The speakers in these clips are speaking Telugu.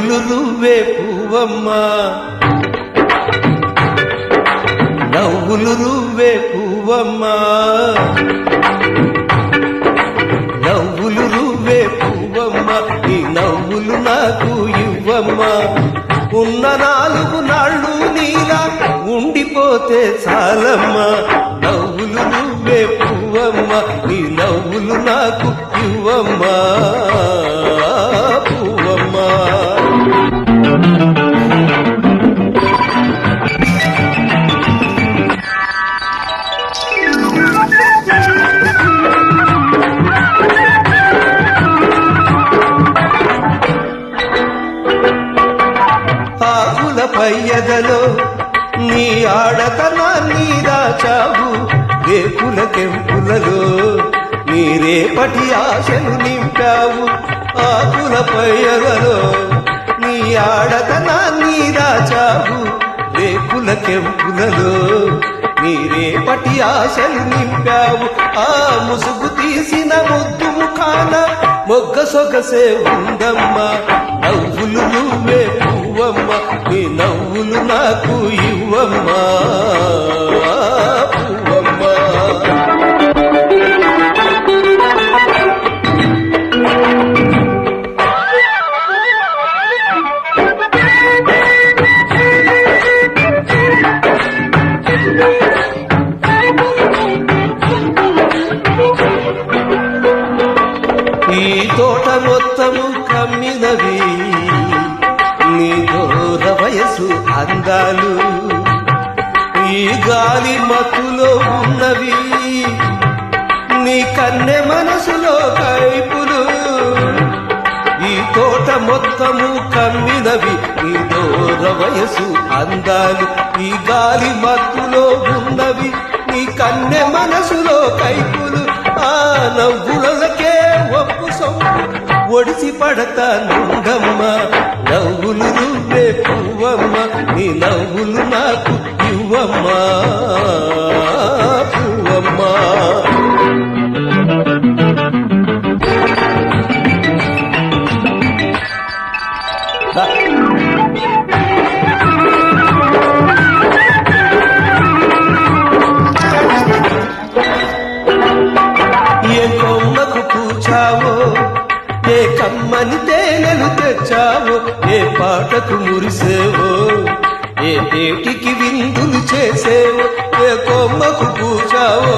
పూలు నువ్వే పువ్వమ్మా. నవ్వులు నువ్వే పువ్వమ్మా. నవ్వులు నువ్వే పువ్వమ్మా. ఈ నవ్వులు నాకు ఇవ్వమ్మా. ఉన్న నాలుగు నాళ్ళు నీలా ఉండిపోతే చాలమ్మా. నవ్వులు నువ్వే పువ్వమ్మా. ఈ నవ్వులు నాకు ఇవ్వమ్మా. ఆకుల పయ్యదలో నీ ఆడతనాన్ని దాచావు రేపుల కెంపులలో నీ రేపటి ఆశలు నింపావు. ఆకుల పయ్యదలో నీ ఆడతనాన్ని దాచావు రేపుల కెంపులలో నీ రేపటి ఆశలు నింపావు. ఆ ముసుగు తీసిన ముద్దు ముఖాన మొగ్గ సొగసే ఉందమ్మా. నవ్వులు మాకు ఇవ్వమ్మా. అందాలు. ఈ గాలి మత్తులో ఉన్నవి. నీ కన్నె మనసులో కైపులు. ఈ తోట మొత్తము కమ్మినవి. నీ దూర వయసు అందాలు. ఈ గాలి మత్తులో ఉన్నవి. నీ కన్నె మనసులో కైపులు. ఆ నవ్వులకే ఒప్పు సొమ్ము ఒడిసి పడతా నుండమ్మ నవ్వులు నవ్వులు నాకు ఇవ్వమ్మా పువ్వమ్మా ఏ కొమ్మకు పూచావో ఏ కమ్మని తేనెలు తెచ్చావో ఏ పాటకు మురిసేవో. ఏ పేటికి విందులు చేసేవో ఏ కొమ్మకు పూచావో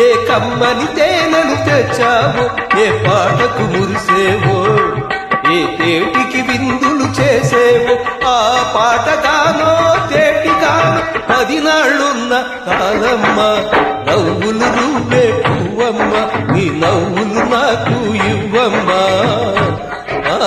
ఏ కమ్మని తేనెలు తెచ్చావో ఏ పాటకు మురిసేవో ఏ తేటికి విందులు చేసేవో ఆ పాటగానో తేటిగానో పదినాళ్ళున్న కాలమ్మ నవ్వులు నువ్వే పువ్వమ్మ నీ నవ్వులు నాకు ఇవ్వమ్మా. ఆ